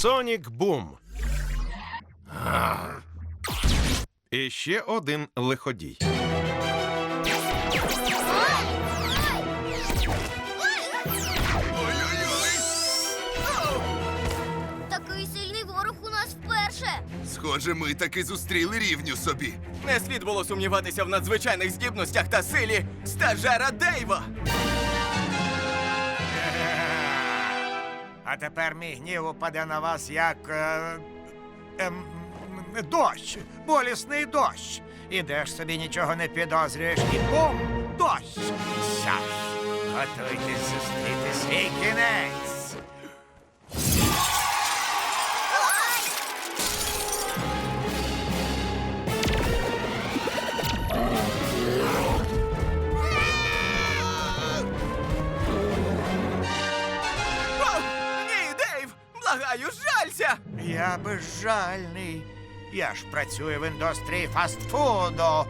Сонік Бум. І ще один лиходій. Такий сильний ворог у нас вперше. Схоже, ми таки зустріли рівню собі. Не слід було сумніватися в надзвичайних здібностях та силі стажера Дейва. А тепер мій гнів упаде на вас як е, е, дощ, болісний дощ. Ідеш собі нічого не підозрюєш і бум! Дощ! Що ж, готуйтесь зустріти свій кінець. Я безжальний. Я ж працюю в індустрії фастфуду.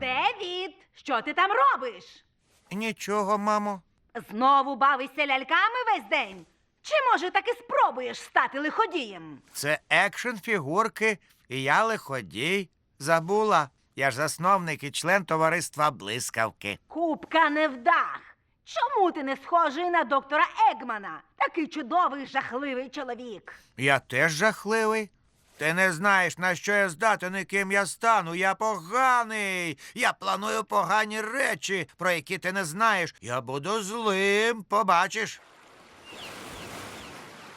Девід, що ти там робиш? Нічого, мамо. Знову бавишся ляльками весь день? Чи може таки спробуєш стати лиходієм? Це екшн фігурки, і я лиходій. Забула. Я ж засновник і член товариства блискавки. Кубка невдах. Чому ти не схожий на доктора Егмана? Такий чудовий, жахливий чоловік. Я теж жахливий. Ти не знаєш, на що я здатен і ким я стану. Я поганий. Я планую погані речі, про які ти не знаєш. Я буду злим, побачиш.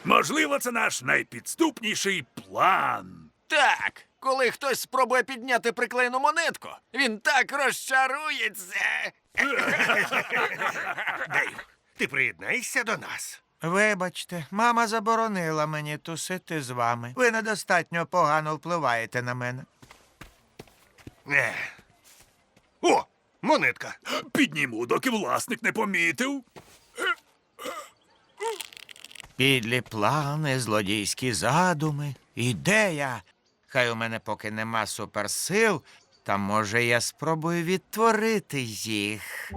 Можливо, це наш найпідступніший план. Так, коли хтось спробує підняти приклеєну монетку, він так розчарується. Дейв, ти приєднайся до нас. Вибачте, мама заборонила мені тусити з вами. Ви недостатньо погано впливаєте на мене. Е. О, монетка. Підніму, доки власник не помітив. Підлі плани, злодійські задуми, ідея. Хай у мене поки нема суперсил, та може я спробую відтворити їх.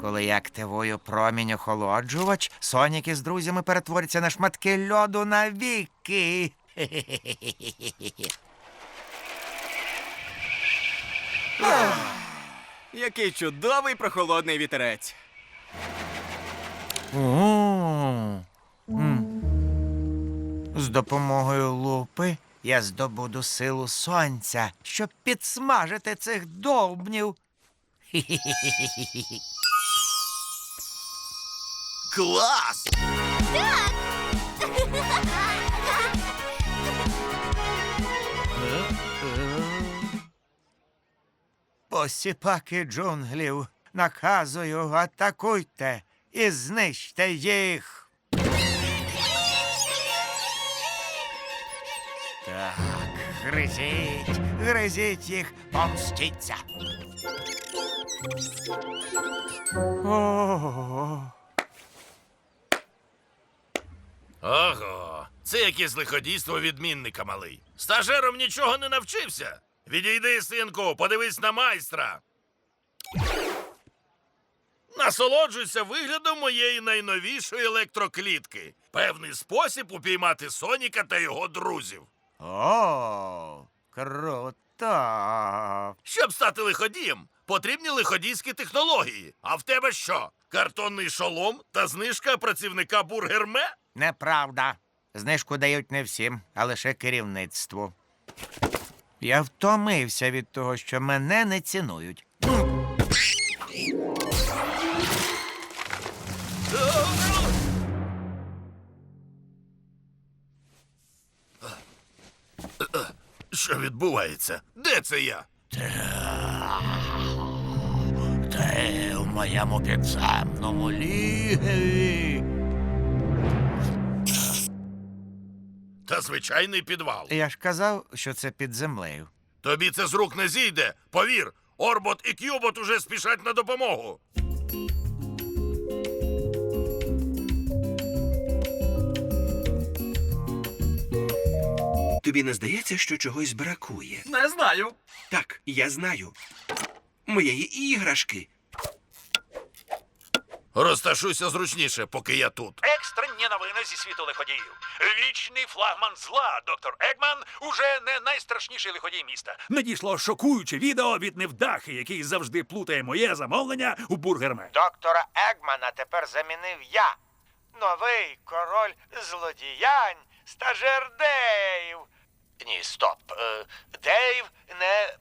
Коли я активую промінь охолоджувач, Сонік із друзями перетвориться на шматки льоду навіки. Який чудовий прохолодний вітерець. О, м. З допомогою лупи я здобуду силу сонця, щоб підсмажити цих довбнів. Клас! Посіпаки джунглів, наказую, атакуйте і знищте їх. Гризіть, гризіть їх, помстіться. О, Ого, це якесь лиходійство відмінника малий. Стажером нічого не навчився. Відійди, синку, подивись на майстра. Насолоджуйся виглядом моєї найновішої електроклітки. Певний спосіб упіймати Соніка та його друзів. О, круто. Щоб стати лиходієм, потрібні лиходійські технології. А в тебе що? Картонний шолом та знижка працівника бургерме? Неправда. Знижку дають не всім, а лише керівництву. Я втомився від того, що мене не цінують. Що відбувається? Де це я? Ти в моєму підземному лігеві. Та звичайний підвал. Я ж казав, що це під землею. Тобі це з рук не зійде. Повір, Орбот і К'юбот уже спішать на допомогу. Тобі не здається, що чогось бракує? Не знаю. Так, я знаю. моєї іграшки. Розташуйся зручніше, поки я тут. Екстрені новини зі світу лиходіїв. Вічний флагман зла, доктор Егман, уже не найстрашніший лиходій міста. Надійшло шокуюче відео від невдахи, який завжди плутає моє замовлення у бургерме. Доктора Егмана тепер замінив я. Новий король злодіянь, стажер Дейв. Ні, стоп. Е, Дейв не.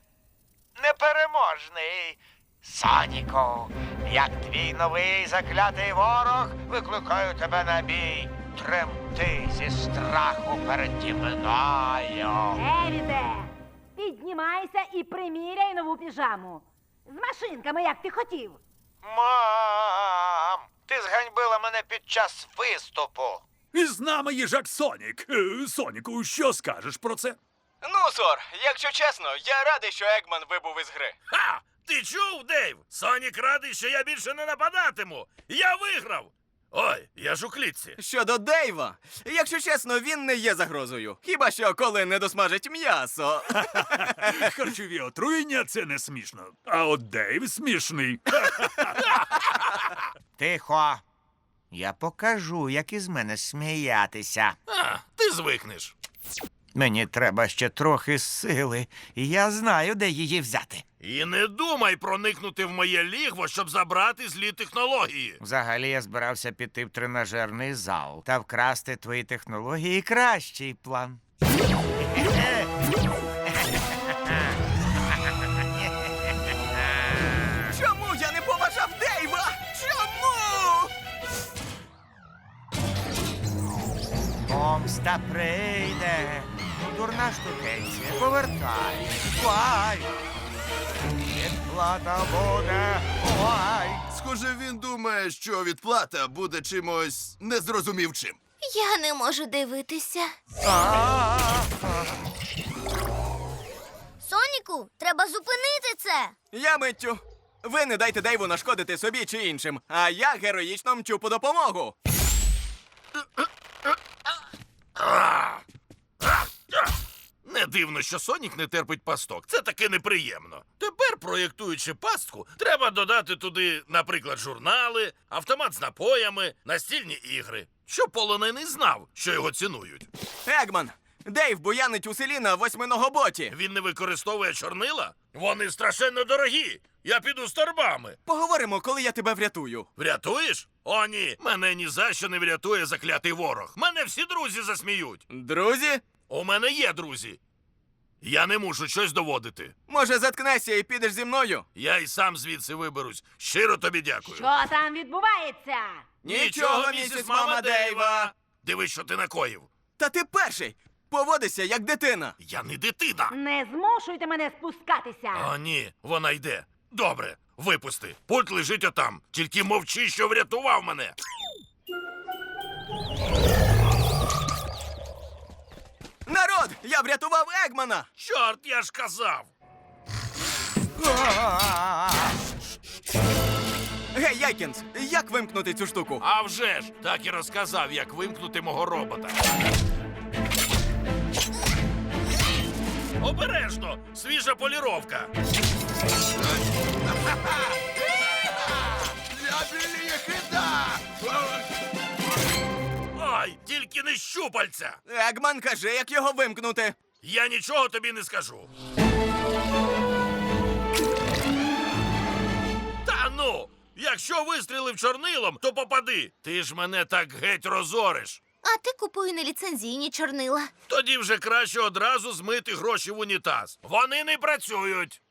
непереможний. Соніку, як твій новий заклятий ворог, викликаю тебе на бій. Тремти зі страху переді мною. Девіде, піднімайся і приміряй нову піжаму. З машинками, як ти хотів. Мам, ти зганьбила мене під час виступу. І з нами їжак Сонік. Е, Соніку, що скажеш про це? Ну, Сор, якщо чесно, я радий, що Егман вибув із гри. Ха! Ти чув, Дейв? Сонік радий, що я більше не нападатиму. Я виграв. Ой, я ж у клітці. Щодо Дейва, якщо чесно, він не є загрозою. Хіба що коли не досмажить м'ясо. Харчові отруєння це не смішно. А от Дейв смішний. Тихо. Я покажу, як із мене сміятися. А, ти звикнеш. Мені треба ще трохи сили, і я знаю, де її взяти. І не думай проникнути в моє лігво, щоб забрати злі технології. Взагалі я збирався піти в тренажерний зал та вкрасти твої технології кращий план. Помста прийде, дурна штукенція, повертай, Ой! Відплата буде, ой! Схоже, він думає, що відплата буде чимось незрозумівчим. Я не можу дивитися. А-а-а! Соніку, треба зупинити це. Я миттю. Ви не дайте Дейву нашкодити собі чи іншим, а я героїчно мчу по допомогу. Не дивно, що Сонік не терпить пасток. Це таки неприємно. Тепер, проєктуючи пастку, треба додати туди, наприклад, журнали, автомат з напоями, настільні ігри. Щоб полонений знав, що його цінують. Егман, Дейв буянить у селі на восьминого боті. Він не використовує чорнила? Вони страшенно дорогі. Я піду з торбами. Поговоримо, коли я тебе врятую. Врятуєш? О, ні, мене ні за що не врятує заклятий ворог. Мене всі друзі засміють. Друзі, У мене є друзі. Я не мушу щось доводити. може заткнешся і підеш зі мною? Я й сам звідси виберусь. Щиро тобі дякую. Що там відбувається? Нічого, місіс мама Дейва. Дивись, що ти накоїв. Та ти перший. Поводися як дитина. Я не дитина. Не змушуйте мене спускатися. О, ні, вона йде. Добре, випусти. Пульт лежить отам. Тільки мовчи, що врятував мене. Народ, я врятував Егмана. Чорт, я ж казав. Гей, Яйкінс, як вимкнути цю штуку? А вже ж, так і розказав, як вимкнути мого робота. Обережно! Свіжа поліровка. Хида! Ай, тільки не щупальця! Егман каже, як його вимкнути. Я нічого тобі не скажу. Та ну! Якщо вистрілив чорнилом, то попади. Ти ж мене так геть розориш. А ти купуй неліцензійні чорнила. Тоді вже краще одразу змити гроші в унітаз. Вони не працюють.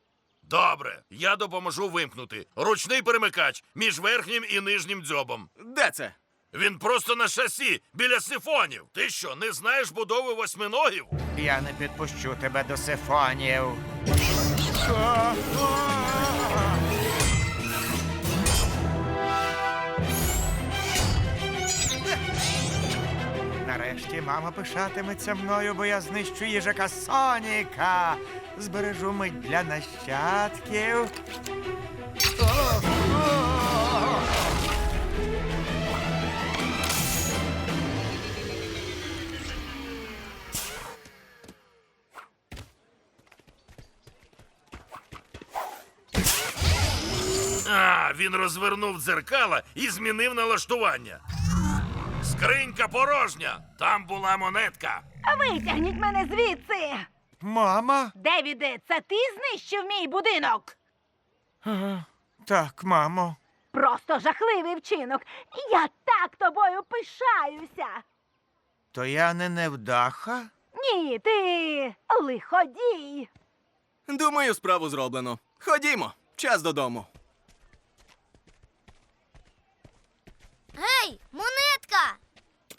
Добре, я допоможу вимкнути. Ручний перемикач між верхнім і нижнім дзьобом. Де це? Він просто на шасі біля сифонів. Ти що, не знаєш будови восьминогів? Я не підпущу тебе до сифонів. Нарешті мама пишатиметься мною, бо я знищу їжака Соніка. Збережу мить для нащадків. О! він розвернув дзеркала і змінив налаштування. Скринька порожня. Там була монетка. Витягніть мене звідси! Мама? Девіде, це ти знищив мій будинок? Так, мамо. Просто жахливий вчинок. Я так тобою пишаюся. То я не невдаха? Ні, ти лиходій. Думаю, справу зроблено. Ходімо, час додому. Гей, монетка!